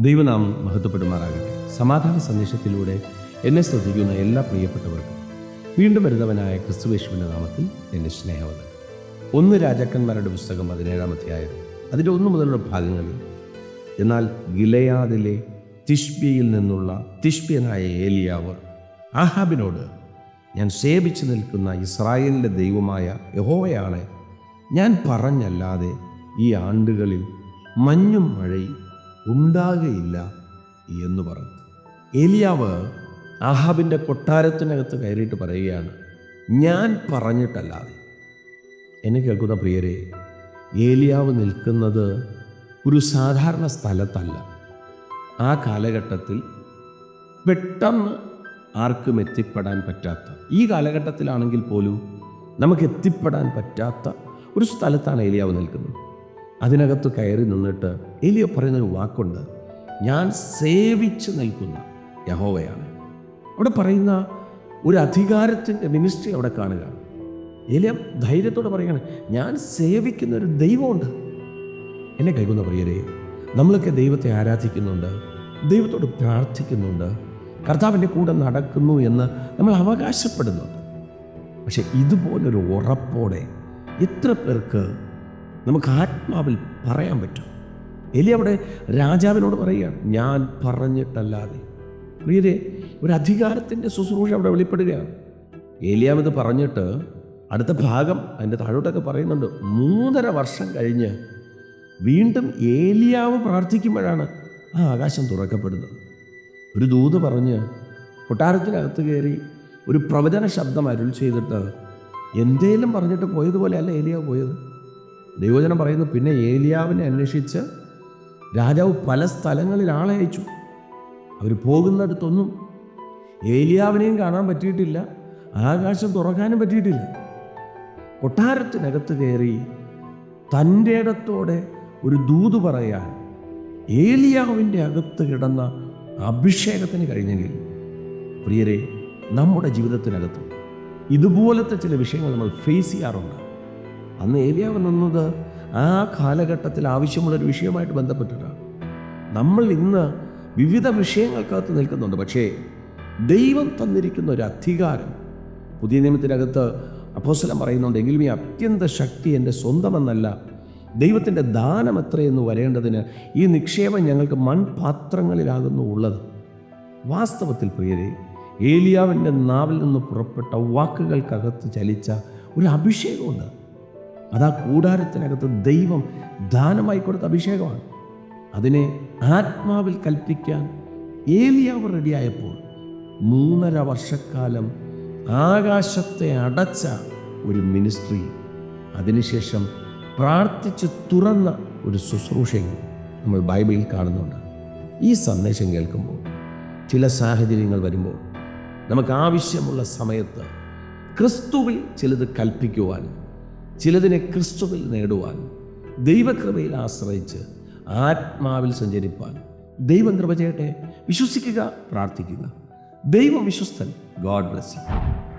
ദൈവനാമം മഹത്വപ്പെടുമാറാകട്ടെ. സമാധാന സന്ദേശത്തിലൂടെ എന്നെ ശ്രദ്ധിക്കുന്ന എല്ലാ പ്രിയപ്പെട്ടവർക്കും വീണ്ടും വരുന്നവനായ ക്രിസ്തുവേശുവിന്റെ നാമത്തിൽ എന്റെ സ്നേഹവത് ഒന്ന് രാജാക്കന്മാരുടെ പുസ്തകം പതിനേഴാം അധ്യായം. അതിന്റെ ഒന്ന് മുതലുള്ള ഭാഗങ്ങളിൽ എന്നാൽ ഗിലയാദിലെ തിഷ്ബിയിൽ നിന്നുള്ള തിഷ്ബിയനായ ഏലിയാവ് ആഹാബിനോട് ഞാൻ സേവിച്ചു നിൽക്കുന്ന ഇസ്രായേലിന്റെ ദൈവമായ യഹോവയാണ്. ഞാൻ പറഞ്ഞല്ലാതെ ഈ ആണ്ടുകളിൽ മഞ്ഞും മഴയും ഉണ്ടാകുകയില്ല എന്ന് പറഞ്ഞു. ഏലിയാവ് ആഹാബിന്റെ കൊട്ടാരത്തിനകത്ത് കയറിയിട്ട് പറയുകയാണ് ഞാൻ പറഞ്ഞിട്ടല്ലാതെ. എന്നെ കേൾക്കുന്ന പ്രിയരെ ഏലിയാവ് നിൽക്കുന്നത് ഒരു സാധാരണ സ്ഥലത്തല്ല. ആ കാലഘട്ടത്തിൽ പെട്ടെന്ന് ആർക്കും എത്തിപ്പെടാൻ പറ്റാത്ത ഈ കാലഘട്ടത്തിലാണെങ്കിൽ പോലും നമുക്ക് എത്തിപ്പെടാൻ പറ്റാത്ത ഒരു സ്ഥലത്താണ് ഏലിയാവ് നിൽക്കുന്നത്. അതിനകത്ത് കയറി നിന്നിട്ട് എലിയ പറയുന്ന ഒരു വാക്കുണ്ട് ഞാൻ സേവിച്ച് നിൽക്കുന്ന യഹോവയാണ്. അവിടെ പറയുന്ന ഒരു അധികാരത്തിന്റെ മിനിസ്ട്രി അവിടെ കാണുക. എലിയ ധൈര്യത്തോടെ പറയുകയാണ് ഞാൻ സേവിക്കുന്ന ഒരു ദൈവമുണ്ട്. എന്നെ കൈകൊന്ന പ്രിയരെ നമ്മളൊക്കെ ദൈവത്തെ ആരാധിക്കുന്നുണ്ട് ദൈവത്തോട് പ്രാർത്ഥിക്കുന്നുണ്ട് കർത്താവിന്റെ കൂടെ നടക്കുന്നു എന്ന് നമ്മൾ അവകാശപ്പെടുന്നുണ്ട്. പക്ഷെ ഇതുപോലൊരു ഉറപ്പോടെ എത്ര പേർക്ക് നമുക്ക് ആത്മാവിൽ പറയാൻ പറ്റും. എലി അവിടെ രാജാവിനോട് പറയുകയാണ് ഞാൻ പറഞ്ഞിട്ടല്ലാതെ. പ്രിയരെ ഒരു അധികാരത്തിന്റെ ശുശ്രൂഷ അവിടെ വെളിപ്പെടുകയാണ്. ഏലിയാവ് ഇത് പറഞ്ഞിട്ട് അടുത്ത ഭാഗം അതിന്റെ താഴോട്ടൊക്കെ പറയുന്നുണ്ട് മൂന്നര വർഷം കഴിഞ്ഞ് വീണ്ടും ഏലിയാവ് പ്രാർത്ഥിക്കുമ്പോഴാണ് ആ ആകാശം തുറക്കപ്പെടുന്നത്. ഒരു ദൂത് പറഞ്ഞ് കൊട്ടാരത്തിനകത്ത് കയറി ഒരു പ്രവചന ശബ്ദം അരുൾ ചെയ്തിട്ട് എന്തേലും പറഞ്ഞിട്ട് പോയതുപോലെ അല്ല ഏലിയാവ് പോയത്? ദൈവജനം പറയുന്നു പിന്നെ ഏലിയാവിനെ അന്വേഷിച്ച് രാജാവ് പല സ്ഥലങ്ങളിൽ ആളെ അയച്ചു അവർ പോകുന്നിടത്തൊന്നും ഏലിയാവിനെയും കാണാൻ പറ്റിയിട്ടില്ല ആകാശം തുറക്കാനും പറ്റിയിട്ടില്ല. കൊട്ടാരത്തിനകത്ത് കയറി തന്റെ ഇടത്തോടെ ഒരു ദൂത് പറയാൻ ഏലിയാവിന്റെ അകത്ത് കിടന്ന അഭിഷേകത്തിന് കഴിഞ്ഞെങ്കിൽ പ്രിയരെ നമ്മുടെ ജീവിതത്തിനകത്ത് ഇതുപോലത്തെ ചില വിഷയങ്ങൾ നമ്മൾ ഫേസ് ചെയ്യാറുണ്ട്. അന്ന് ഏവിയാവ് നിന്നത് ആ കാലഘട്ടത്തിൽ ആവശ്യമുള്ളൊരു വിഷയമായിട്ട് ബന്ധപ്പെട്ടിട്ടാണ് നമ്മൾ ഇന്ന് വിവിധ വിഷയങ്ങൾക്കകത്ത് നിൽക്കുന്നുണ്ട്. പക്ഷേ ദൈവം തന്നിരിക്കുന്ന ഒരു അധികാരം പുതിയ നിയമത്തിനകത്ത് അപ്പോസ്തലൻ പറയുന്നുണ്ട് എങ്കിലും ഈ അത്യന്ത ശക്തി എന്റെ സ്വന്തമെന്നല്ല ദൈവത്തിന്റെ ദാനം എത്രയെന്ന് വരേണ്ടതിന് ഈ നിക്ഷേപം ഞങ്ങൾക്ക് മൺപാത്രങ്ങളിലാകുന്നു ഉള്ളത്. വാസ്തവത്തിൽ പ്രിയരെ ഏലിയാവിന്റെ നാവിൽ നിന്ന് പുറപ്പെട്ട വാക്കുകൾക്കകത്ത് ചലിച്ച ഒരു അഭിഷേകമുണ്ട്. അത് ആ കൂടാരത്തിനകത്ത് ദൈവം ദാനമായി കൊടുത്ത അഭിഷേകമാണ്. അതിനെ ആത്മാവിൽ കൽപ്പിക്കാൻ ഏലിയാവ് റെഡിയായപ്പോൾ മൂന്നര വർഷക്കാലം ആകാശത്തെ അടച്ച ഒരു മിനിസ്ട്രി അതിനുശേഷം പ്രാർത്ഥിച്ച് തുറന്ന ഒരു ശുശ്രൂഷയും നമ്മൾ ബൈബിളിൽ കാണുന്നുണ്ട്. ഈ സന്ദേശം കേൾക്കുമ്പോൾ ചില സാഹചര്യങ്ങൾ വരുമ്പോൾ നമുക്ക് ആവശ്യമുള്ള സമയത്ത് ക്രിസ്തുവിൽ ചിലത് കൽപ്പിക്കുവാനും ചിലതിനെ ക്രിസ്തുവിൽ നേടുവാൻ ദൈവകൃപയിൽ ആശ്രയിച്ച് ആത്മാവിൽ സഞ്ചരിപ്പാൻ ദൈവം കൃപ ചെയ്യട്ടെ. വിശ്വസിക്കുക പ്രാർത്ഥിക്കുക. ദൈവം വിശ്വസ്തൻ. God bless you.